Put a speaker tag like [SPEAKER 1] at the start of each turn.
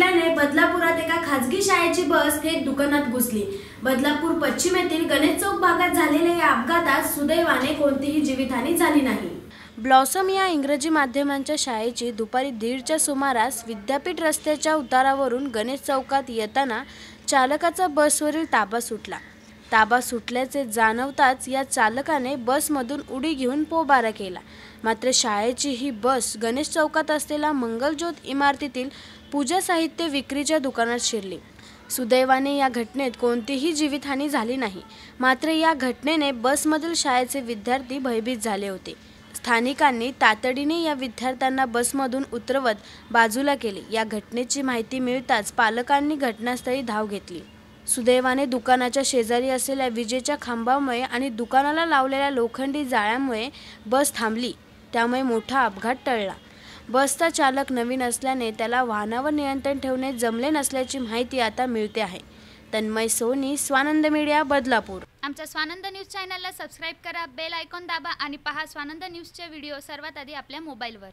[SPEAKER 1] ताबा बदलापुरात एका खासगी शाळेची बस थेट दुकानात घुसली. बदलापूर पश्चिम येथील गणेश चौक भागात झालेल्या या अपघातात सुदैवाने कोणतीही जीवितहानी झाली नाही. ब्लॉसम या इंग्रजी माध्यमांच्या शाळेची दुपारी दीडच्या सुमारास विद्यापीठ रस्त्याच्या उतारावरून गणेश चौकात येताना चालकाचा बसवरील ताबा सुटला. ताबा सुटल्याचे जाणवताच या चालकाने बसमधून उडी घेऊन पोबारा केला. मात्र शाळेची ही बस गणेश चौकात असलेल्या मंगलज्योत इमारतीतील पूजा साहित्य विक्रीच्या दुकानात शिरली. सुदैवाने या घटनेत कोणतीही जीवितहानी झाली नाही. मात्र या घटनेने बसमधील शाळेचे विद्यार्थी भयभीत झाले होते. स्थानिकांनी तातडीने या विद्यार्थ्यांना बसमधून उतरवत बाजूला केले. या घटनेची माहिती मिळताच पालकांनी घटनास्थळी धाव घेतली. सुदैवाने दुकानाच्या शेजारी असलेल्या विजेच्या खांबामुळे आणि दुकानाला लावलेल्या लोखंडी जाळ्यामुळे बस थांबली. त्यामुळे मोठा अपघात टळला. बसचा चालक नवीन असल्याने त्याला वाहनावर नियंत्रण ठेवणे जमले नसल्याची माहिती आता मिळते आहे. तन्मय सोनी स्वानंद मीडिया बदलापूर.
[SPEAKER 2] आमच्या स्वानंद न्यूज चॅनलला सबस्क्राईब करा बेल आयकॉन दाबा आणि पहा स्वानंद न्यूजचे व्हिडिओ सर्वात आधी आपल्या मोबाईलवर.